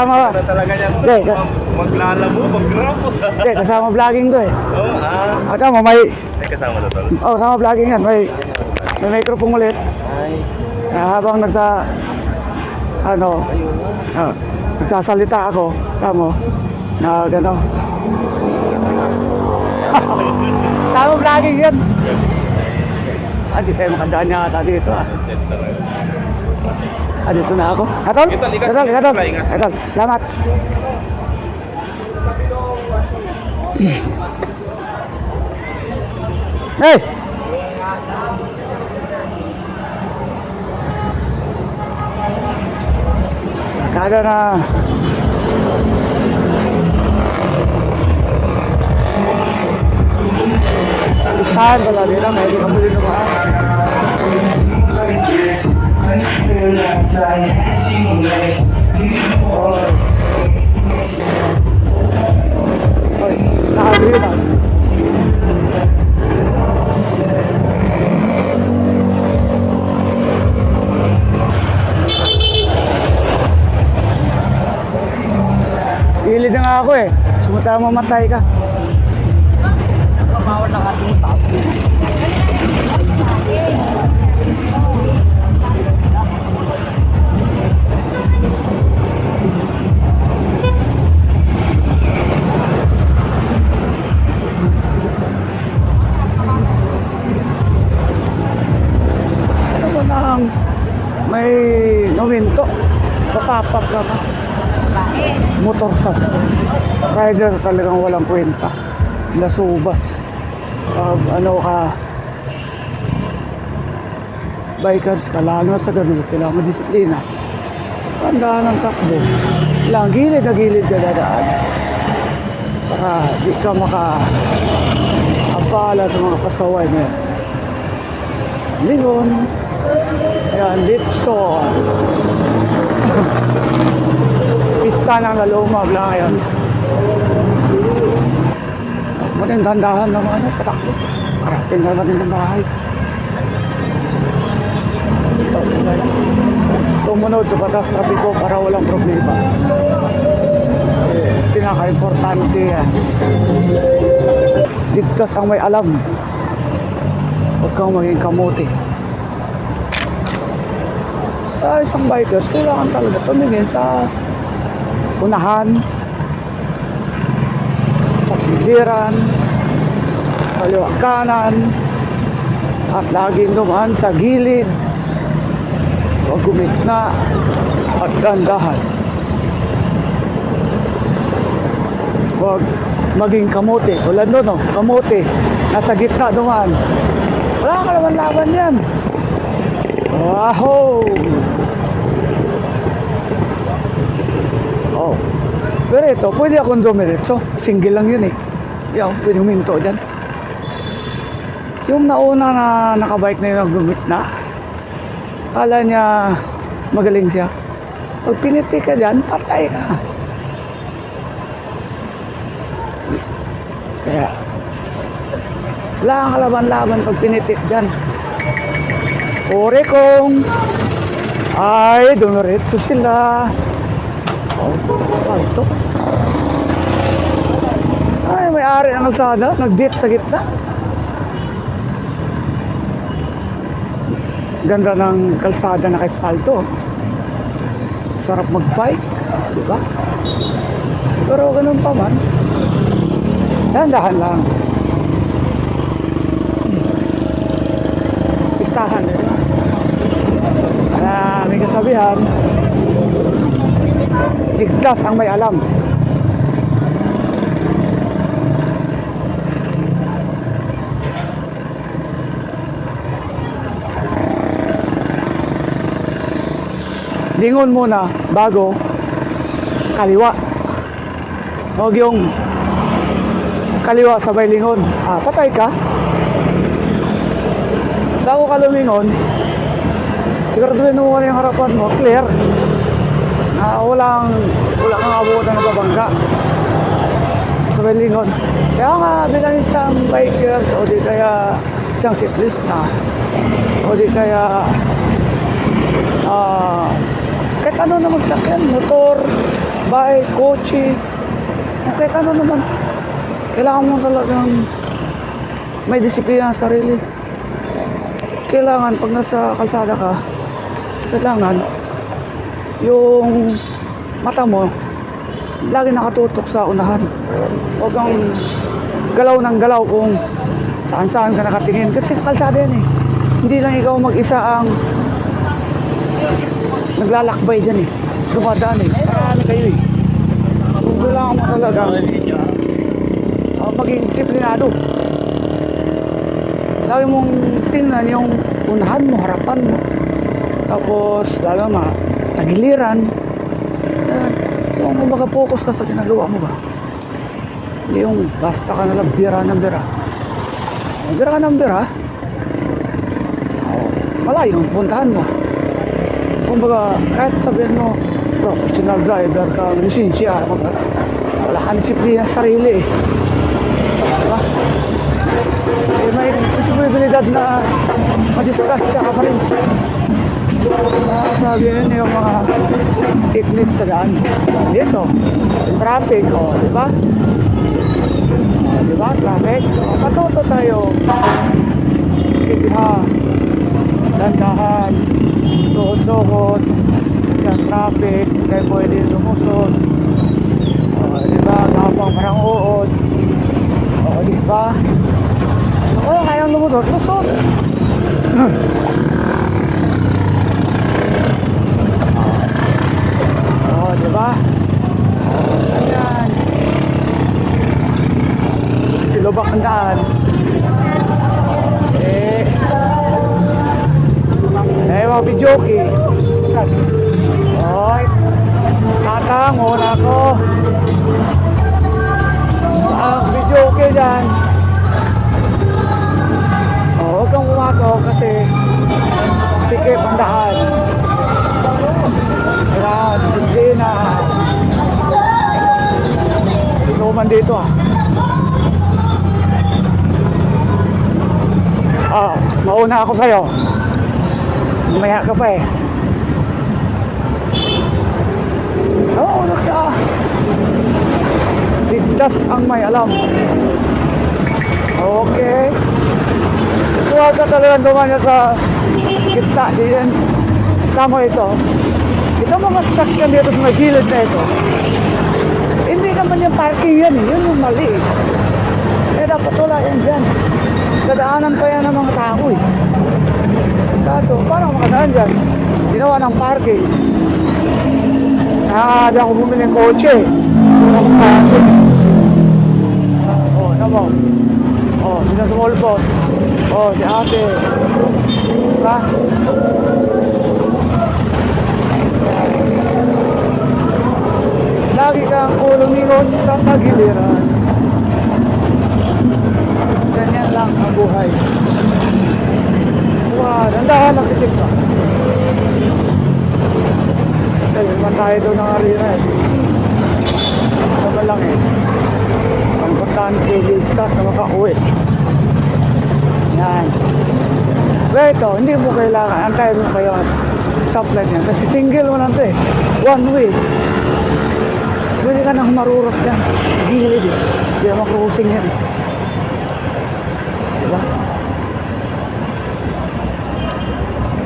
kasama, Na talaga yan. Hindi, ka- Mag- Maglalabo, mag-grab. hindi, kasama vlogging to eh. Oo, ah. At mo, may, May kasama na tol. oh, kasama vlogging yan. May, may microphone ulit. Ay. Kaya habang nagsa, ano, ah, nagsasalita ako, tamo, na gano. Tama vlogging yan. Ah, di tayo makandaan niya ata dito ah. Ah, dito na ako. Atol? Ito, likat. Atol, atol. Ingat. Atol, salamat. Hey! Kada na. Listahan pala nila, may hindi ka muli naman. Gilid na nga ako eh. Sumutama mamatay ka. Talagang walang kwenta. Nasubas. Pag ano ka, bikers ka, lalo sa ganun, kailangan disiplina. Tandaan ang takbo. Lang gilid na gilid ka dadaan. Para di ka maka abala sa mga pasaway na yan. Lingon. Yan, Lipson. Pista ng lalumag lang ngayon. Matin dandahan naman ano, patakbo. Karating na natin ng bahay. Sumunod sa batas trapiko para walang problema. Eh, pinaka-importante yan. Ligtas ang may alam. Huwag kang maging kamote. Sa isang bikers, kailangan talaga tumingin sa unahan, sa piliran, kaliwa kanan, at laging dumaan sa gilid. Huwag gumitna at dandahan. Huwag maging kamote. Tulad nun, no? kamote. Nasa gitna dumaan. Wala ka naman laban yan. Wow! Oh. Pero ito, pwede akong dumiretso. Single lang yun eh. Yan, pwede huminto dyan. Yung nauna na nakabike na yun ang gumit na. Kala niya magaling siya. Pag piniti ka dyan, patay ka. Kaya, wala kang kalaban-laban pag pinitik dyan. Ore kong ay dumiretso sila. Oh, asfalto. Ay, may-ari ng kalsada, nag-date sa gitna. Ganda ng kalsada na asfalto. Sarap mag-bike, di ba? Pero ganun pa man. Dahan-dahan lang. Pistahan eh. Ah, may kasabihan. Ligtas ang may alam. Lingon muna bago kaliwa. Huwag yung kaliwa sabay lingon. Ah, patay ka. Bago ka lumingon, siguraduhin mo muna yung harapan mo, clear. Na walang, wala kang abutan na babangga. Sabay lingon. Kaya nga, bilang isang bikers o di kaya isang cyclist na o di kaya ah ano naman sakyan, motor, bike, kotse, kahit ano naman. Kailangan mo talagang may disiplina sa sarili. Kailangan pag nasa kalsada ka, kailangan yung mata mo lagi nakatutok sa unahan. Huwag kang galaw ng galaw kung saan saan ka nakatingin. Kasi kalsada yan eh. Hindi lang ikaw mag-isa ang naglalakbay dyan eh. Dumadaan eh. Marami kayo eh. Kung kailangan mo talaga uh, maging disiplinado. Lagi mong tingnan yung unahan mo, harapan mo. Tapos, lalo na, tagiliran. Yan. Yung kumbaga focus ka sa ginagawa mo ba? Hindi yung basta ka nalang bira ng bira. Bira ka ng bira, oh, malayo ang puntahan mo. Kumbaga, kahit sabihin mo, professional driver ka, lisensya, wala ka disiplina sa sarili eh. Diba? Eh, may posibilidad na madisgrasya ka pa rin. Ah, sabi yun yung mga techniques sa daan. Dito, traffic, o, di ba? O, di ba, traffic? O, matuto tayo. Kitiha, dandahan, suhot-suhot, sa traffic, kaya pwede lumusot. O, di ba, gapang parang uod. O, di ba? O, kaya lumusot, lusot. mauna ako sa'yo. Mamaya ka pa eh. Oh, ka. Ligtas ang may alam. Okay. Suwag ka talaga dumanya sa kita. Di yan. Tama ito. Ito mga sasakyan dito sa may gilid na ito. Hindi naman yung parking yan eh. Yun yung mali eh. Dapat wala yan dyan. Dadaanan pa yan ng mga tao eh. Kaso, parang makadaan dyan. Ginawa ng parking. Ah, di ako bumili ng kotse. Wala akong parking. Oh, namo. Oh, sino sumulpot? Oh, si ate. Diba? Lagi kang ulumingon sa tagiliran. Ganyan lang ang buhay. Wow, nandahan ang isip ka. Dahil naman tayo doon ng arena eh. Ano ba lang eh. Ang importante, ligtas na makauwi. Yan. Pero ito, hindi mo kailangan, antayin mo kayo at stoplight yan. Kasi single mo lang ito eh. One way. Pwede ka nang marurot dyan. Gilid eh. Hindi naman cruising yan. Diba?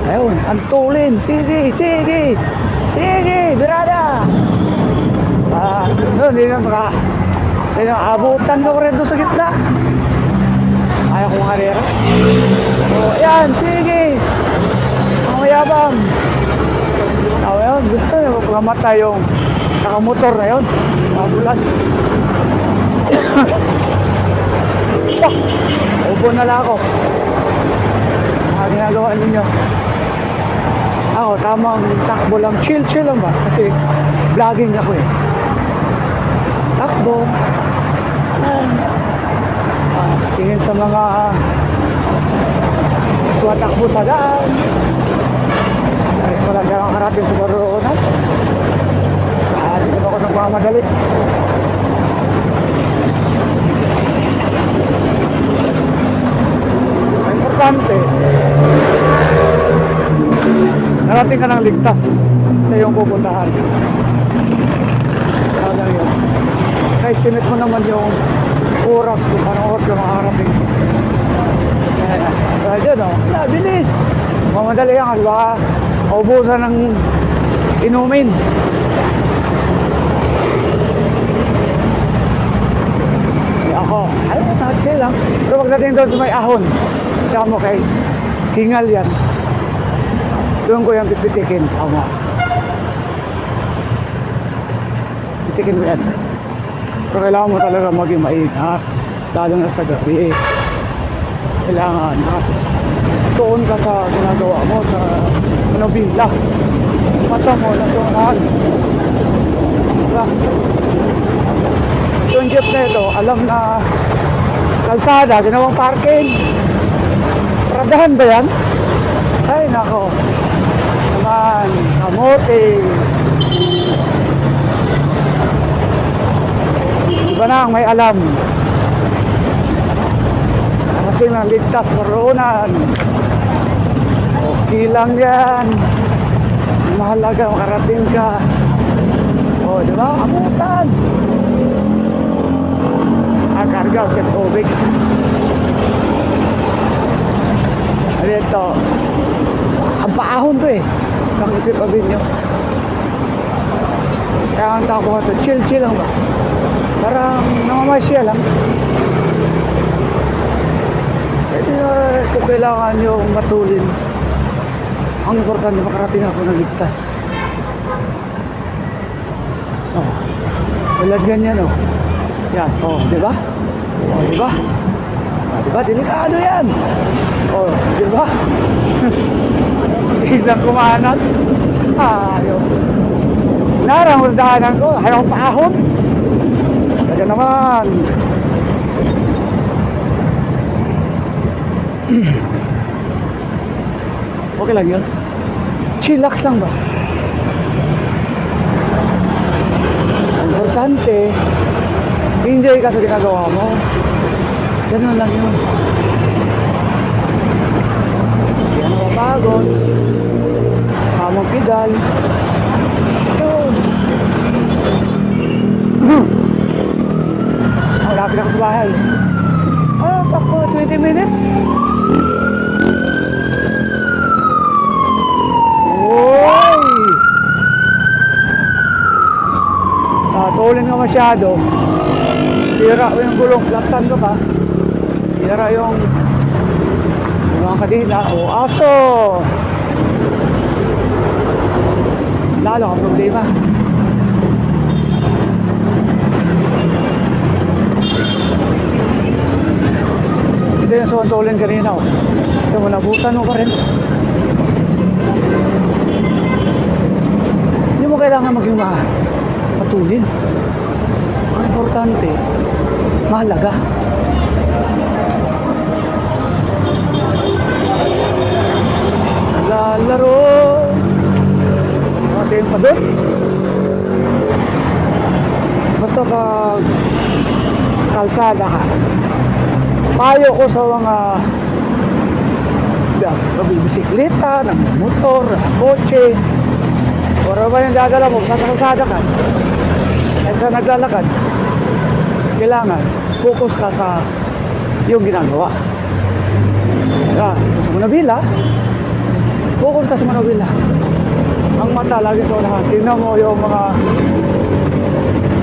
Ayun, antulin. Sige, sige. Sige, birada. Ah, no, hindi na maka... Hindi na, abutan ko rin doon sa gitna. Ayaw kong karera. Oh, ayan, sige. Ang mayabang. Oh, yun, gusto niya magpamatay yung nakamotor na yun. Mabulan. Pak! Upo na lang ako. Mga ginagawa ninyo. Ako, tamang takbo lang. Chill, chill lang ba? Kasi vlogging ako eh. Takbo. Ah, tingin sa mga tuwatakbo sa daan. Ayos ko lang kang karating sa karoonan. Ah, di ko ako nagmamadali. Ang Importante, narating ka ng ligtas sa iyong pupuntahan. ma-estimate mo naman yung oras kung anong oras ka makakarating. Kaya, dyan o, wala, bilis. Mamadali yan kasi baka maubusan ng inumin. Kaya ako, ay, chill lang. Pero pagdating doon may ahon, tsaka mo kay hingal yan. Doon ko yung pipitikin. Tama. Pipitikin ko yan. Pero kailangan mo talaga maging maingat. Lalo na sa gabi. Kailangan ha. Tuon ka sa ginagawa mo sa manobila. Mata mo na tuunan. Diba? Yung jeep na ito, alam na kalsada, ginawang parking. Paradahan ba yan? Ay, nako. Naman, kamote. Iba na ang may alam. Kasi na ligtas maroonan. Okay lang yan. Mahalaga makarating ka. O, di ba? Abutan. Ang karga, sa tubig. Ano ito? Ang paahon to eh. Kang ipipabin nyo. Kaya ang tao ko ito, chill-chill lang ba? Parang namamasya lang. Pwede na ito kailangan yung matulin. Ang importante makarating ako ng ligtas. Oh. Tulad ganyan oh. Yan, oh, di ba? Oh, di ba? Oh, di ba? Delikado yan. Oh, di ba? Biglang kumanat. Ayaw. Narang dahanan ko, ayaw paahon. Kaya naman. okay lang yun. Chillax lang ba? Ang Importante, enjoy ka sa ginagawa mo. Ganun lang yun. Hindi ka napapagod. Tamang pedal. Yun. Malapit ako sa bahay. Ah, takbo 20 minutes. Uy! Ah, tulin ka masyado. Sira ko yung gulong. Laktan ko pa. Sira yung mga kadina. O, aso! Lalo ang problema. Yung suntulin kanina. Oh. Ito mo, nabutan mo pa rin. Hindi mo kailangan maging ma matulin. Ang importante, mahalaga. Lalaro. Mga pa doon. Basta pag kalsada ka, payo ko sa mga yeah, bisikleta, ng motor, ng kotse, o ba yung dadala mo, sa kalsada ka, at sa naglalakad, kailangan focus ka sa yung ginagawa. Yan, sa Manabila, focus ka sa Manabila. Ang mata lagi sa unahan. Tingnan mo yung mga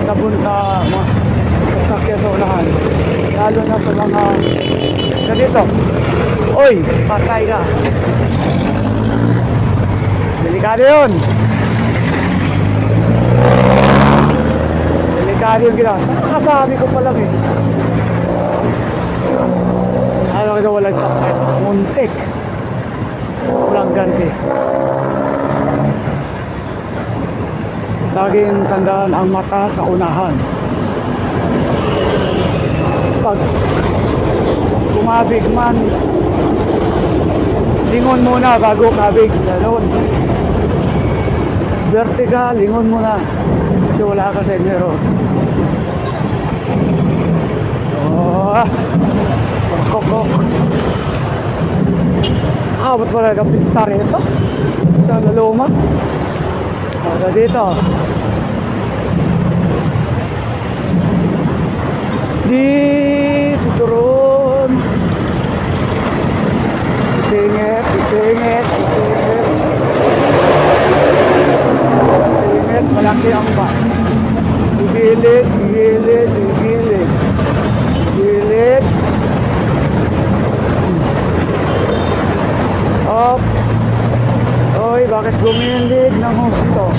nabunta, mga sa unahan. Lalo na sa mga ganito. Oy, patay ka. Delikado yun. Delikado yung ginawa. Saan nakasabi ko pa lang eh. Ayaw ko walang stoplight. Muntik. Walang ganti. Laging tandaan ang mata sa unahan. Pag kumabig man, lingon muna bago kabig. Ganon. Vertical, lingon muna. Kasi wala ka sa inyo. Oh, kok Ah, ba't wala ka pista rito? Sa laluma? O, dito. Di tuturun. Sisingit, sisingit, sisingit. Sisingit, malaki ang ba. Gilid, gilid, gilid. Gilid. Up. Oy, bakit gumilid ng husto?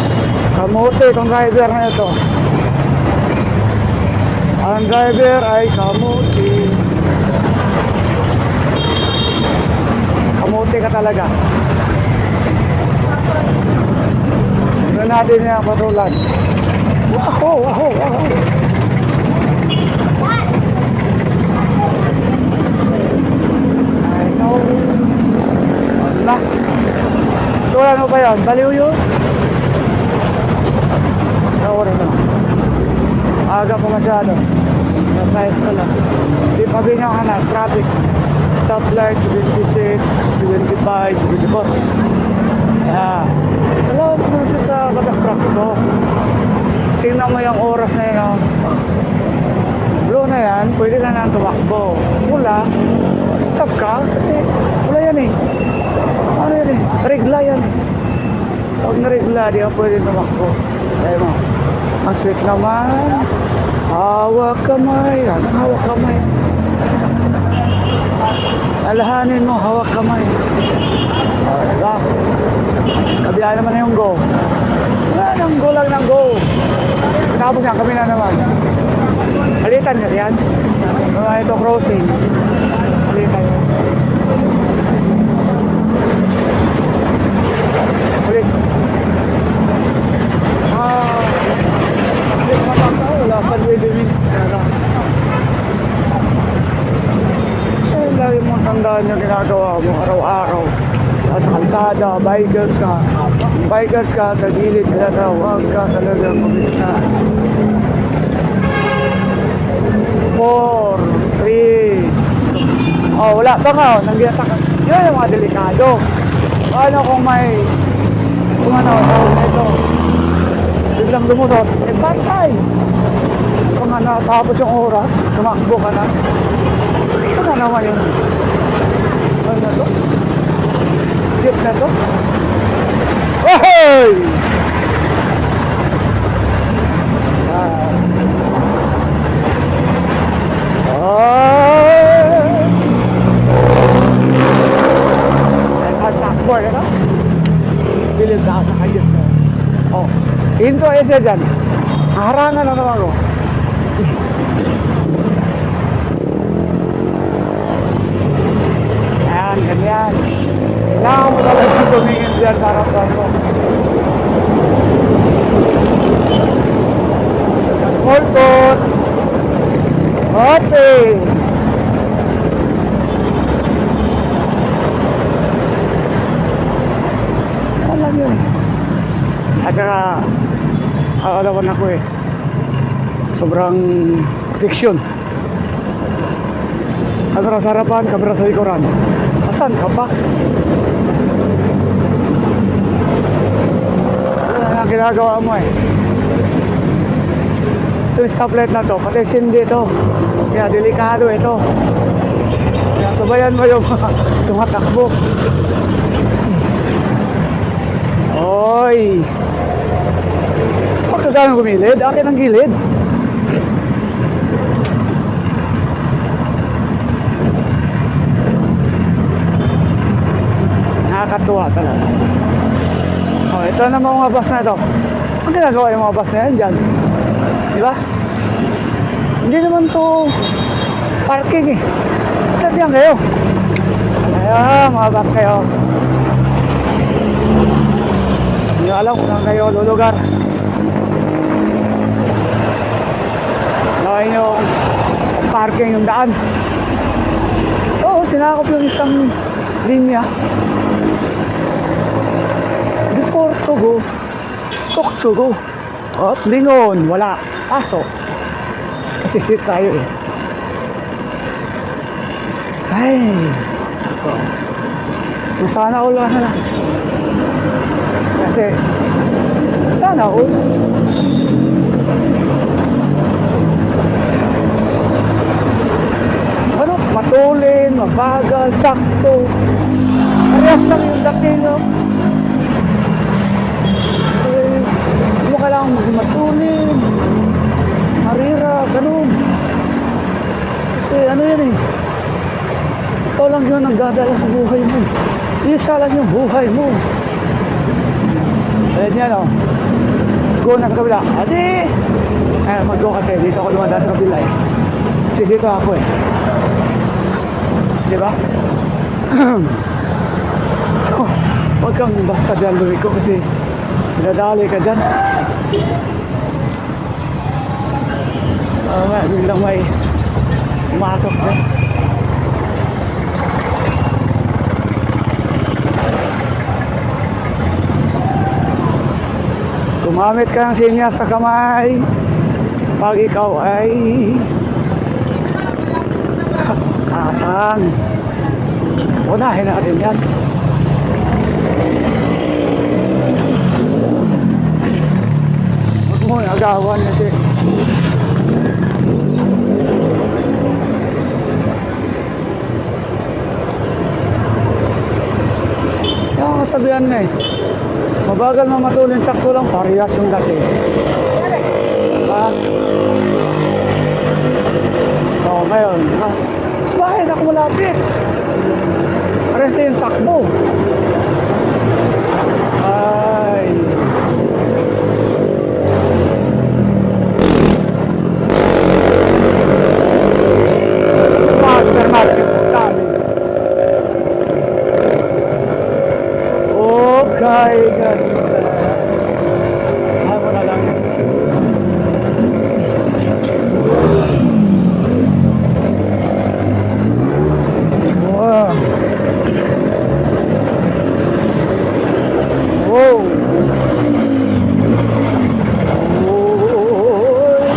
Kamote itong driver na ito. Ang driver ay kamote. Kamote ka talaga. Tignan natin yung patulan. Wow, wow, wow. Ay, no. Wala. Tulan mo pa yun? Baliw yun? Oras na. Aga pa masyado. Nasa ka lang. Di pa ganyan ka na. Traffic. Stoplight, 76, 75, 74. Yeah. Alam mo siya sa katakrak ko. Tingnan mo yung oras na yun. Oh. Blue na yan, pwede ka na tumakbo. Pula, stop ka. Kasi wala yan eh. Ano yan eh? Regla yan. Pag naregla, di ka pwede tumakbo. Ayun mo. Ang sweet naman. Hawak kamay. Ano hawak kamay? Alahanin mo, hawak kamay. O, diba? Kabila naman na yung go. Wala nang go lang ng go. Tapos yan, kami na naman. Palitan na yan. Mga ito crossing. Palitan yan. Ulit. Ah, ko matanda. Wala pa 20 minutes. Sana. Eh, lagi mo tandaan yung ginagawa mo araw-araw. Sa kalsada, bikers ka. Bikers ka sa gilid nila na huwag ka talaga kumita. 4, 3, Oh, wala pa nga, oh, nangyata ka. Yun yung mga delikado. Paano kung may, kung ano, na ito, biglang lumusot, eh patay. Kung ano, tapos yung oras, tumakbo ka na. Ito na naman yung, ano na to? Jeep na to? Ohoy! Ah. Oh! Ano? Bilid na sa mo. Oh, ay siya dyan. Harangan na naman ko. Yan, ganyan. Kailangan mo talaga mo. Small boat. Okay. Alam yun. At saka, aalawan ako eh. Sobrang proteksyon. Kamera sa harapan, kamera sa likuran. Asan ka ba? Ano ang ginagawa mo eh? Ito yung stoplight na to, pati sindi to. Kaya delikado ito. Kaya sabayan mo yung tumatakbo. Oy! Huwag ka gumilid, akin ang gilid. Nakakatuwa talaga. Ito na mga bus na ito. Ang ginagawa yung mga bus na yan dyan? Di ba? Hindi naman to parking eh. Ba't yan kayo? Ayan, mga bus kayo. Hindi alam kung saan kayo lulugar. Gawin yung parking yung daan. Oo, sinakop yung isang linya. Portugo. Tokchogo. At Lingon, wala. Aso. Kasi hit tayo eh. Ay. Ito. Sana all na lang. Kasi, sana all. matulin, mabagal, sakto. Parehas lang yung dating, no? Eh, hindi mo kailangan maging matulin, marira, ganun. Kasi ano yan eh, ikaw nagdadala sa buhay mo. Isa lang yung buhay mo. Ayan yan, oh. Go na sa kabila. Adi! Ay, mag-go kasi. Dito ako dumadaan sa kabila eh. Kasi dito ako eh. Di ba? oh, huwag kang basta dyan lumiko kasi nadali ka dyan. Ah, biglang may umasok dyan. Gumamit ka ng sinya sa kamay pag ikaw ay tatang. Unahin natin yan. Huwag mo agawan ang kasabihan nga eh. Mabagal na matulin sakto lang, parehas yung dati. Diba? Oo, ngayon, ha? Sa bahay na ako malapit. Parehas na yung takbo. Ay. Supermarket po tayo. Okay, ganda. Mahal mo na lang. Wow. Wow. Oy.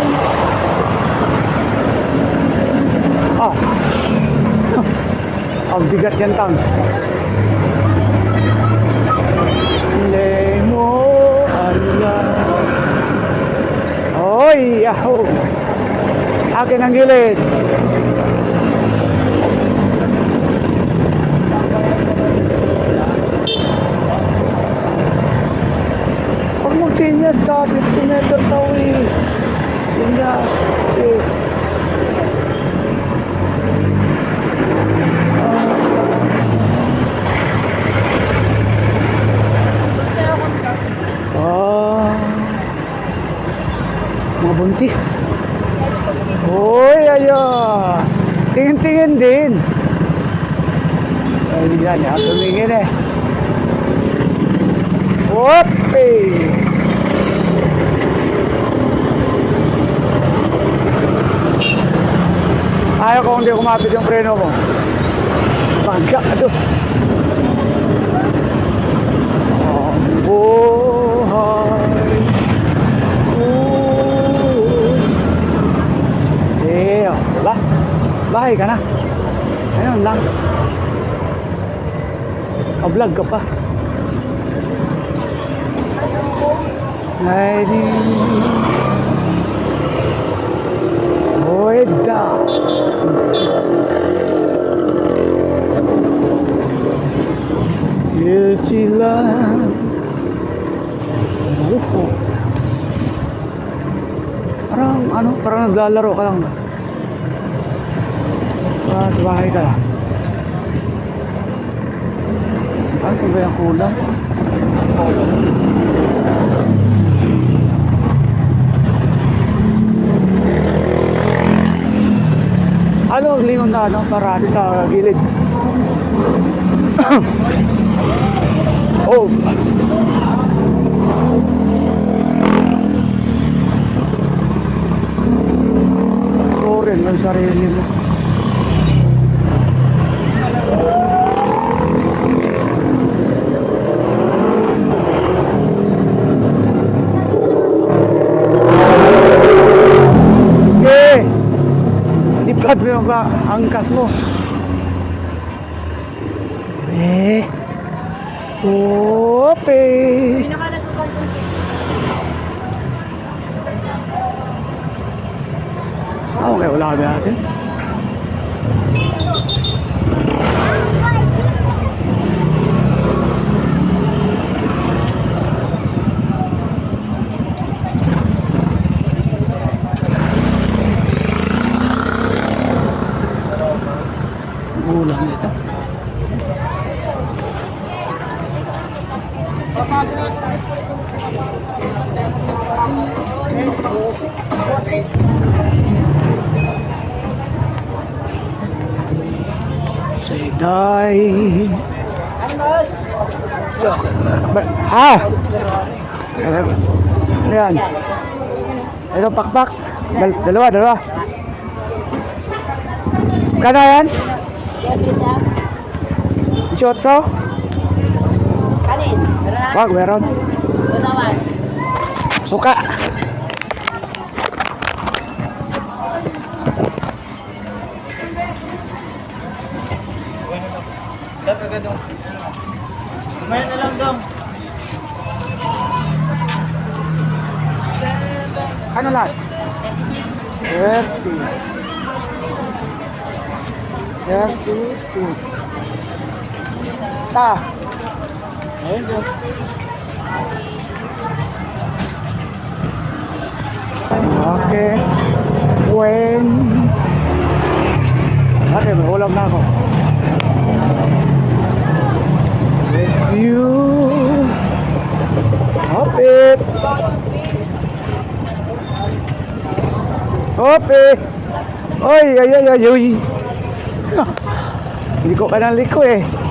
Ah. Ang bigat yan, Tang. Hindi mo alam. Oy, yahoo! Akin ang gilid. Pag mag-sinyas ka, 50 meters away. Sinyas. Eh. Buntis. Hoy, ayo. Tingin-tingin din. Ay, hindi. Ako tumingin eh. Whoopee! Ayaw ko hindi kumapit yung preno mo. Pagkado. Ang buhay. Uy. Eh, oh, diba? Bahay ka na. Ayun lang. Ka-vlog ka pa. Ay, di. Down. Yes, sila. Parang ano, parang naglalaro ka lang ba? Ah, sa bahay ka lang. Ano ba yung kulang? Ano, lingon na ano, para sa gilid. oh. Ikaw rin, ang sarili mo. Okay. Lipad mo yung ba- angkas mo. Eh. Ope. Ah, okay, wala kami natin. ulam nito. Siday. Ah! Ayan. Ito, pakpak. Dal dalawa, dalawa. Kano yan? Kano yan? 18. Kanin. Wag, meron. Suka. May na lang dong. Ano lahat? 36. 30. 36. Ta. Ayun po. Okay. When? Okay, may ulam na ako. With you. Hop it. Hope! Oy, ay, ay, ay, uy. Hindi ko ka ng liko eh.